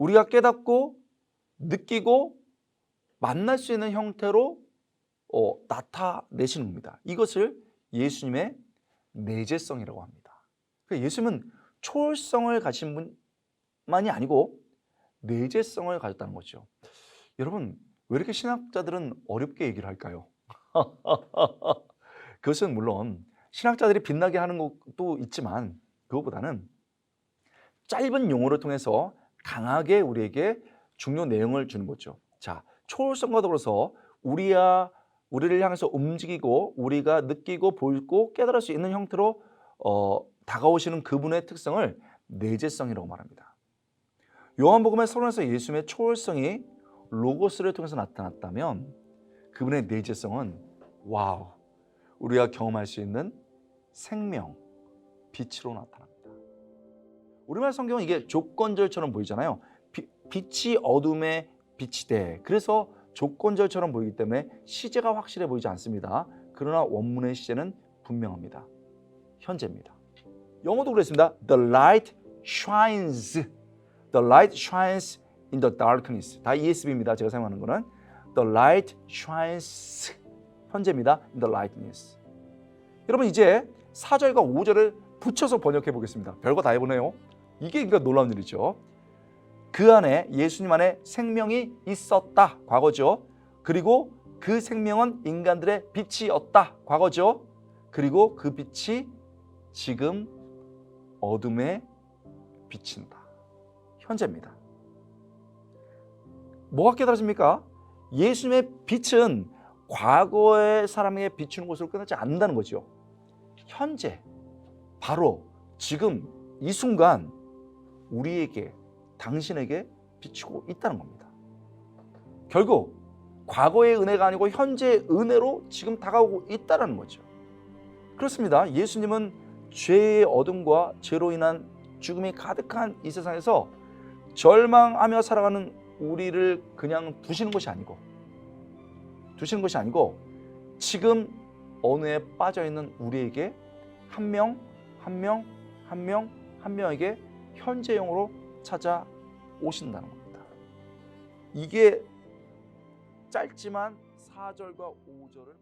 우리가 깨닫고 느끼고 만날 수 있는 형태로 어, 나타내시는 겁니다. 이것을 예수님의 내재성이라고 합니다. 그러니까 예수님은 초월성을 가진 분만이 아니고 내재성을 가졌다는 거죠. 여러분 왜 이렇게 신학자들은 어렵게 얘기를 할까요? 그것은 물론 신학자들이 빛나게 하는 것도 있지만 그것보다는 짧은 용어를 통해서 강하게 우리에게 중요 내용을 주는 거죠. 자, 초월성과 더불어서 우리야 우리를 향해서 움직이고 우리가 느끼고 보고 깨달을 수 있는 형태로 어, 다가오시는 그분의 특성을 내재성이라고 말합니다. 요한복음의 서론에서 예수님의 초월성이 로고스를 통해서 나타났다면 그분의 내재성은 와우 우리가 경험할 수 있는 생명 빛으로 나타납니다. 우리말 성경은 이게 조건절처럼 보이잖아요. 비- 빛이 어둠에 돼. 그래서 조건절처럼 보이기 때문에 시제가 확실해 보이지 않습니다. 그러나 원문의 시제는 분명합니다. 현재입니다. 영어도 그랬습니다. The light shines. The light shines in the darkness. 다 ESV입니다. 제가 사용하는 거는 The light shines. 현재입니다. In the lightness. 여러분 이제 4절과 5절을 붙여서 번역해 보겠습니다. 별거 다 해보네요. 이게 그러니까 놀라운 일이죠. 그 안에 예수님 안에 생명이 있었다. 과거죠. 그리고 그 생명은 인간들의 빛이었다. 과거죠. 그리고 그 빛이 지금 어둠에 비친다. 현재입니다. 뭐가 깨달아집니까? 예수님의 빛은 과거의 사람에게 비추는 것으로 끝나지 않는다는 거죠. 현재, 바로 지금 이 순간 우리에게, 당신에게 비추고 있다는 겁니다. 결국 과거의 은혜가 아니고 현재의 은혜로 지금 다가오고 있다는 거죠. 그렇습니다. 예수님은 죄의 어둠과 죄로 인한 죽음이 가득한 이 세상에서 절망하며 살아가는 우리를 그냥 두시는 것이 아니고 두시는 것이 아니고 지금 어느에 빠져 있는 우리에게 한 명, 한 명, 한 명, 한 명에게 현재형으로 찾아오신다는 겁니다. 이게 짧지만 4절과 5절을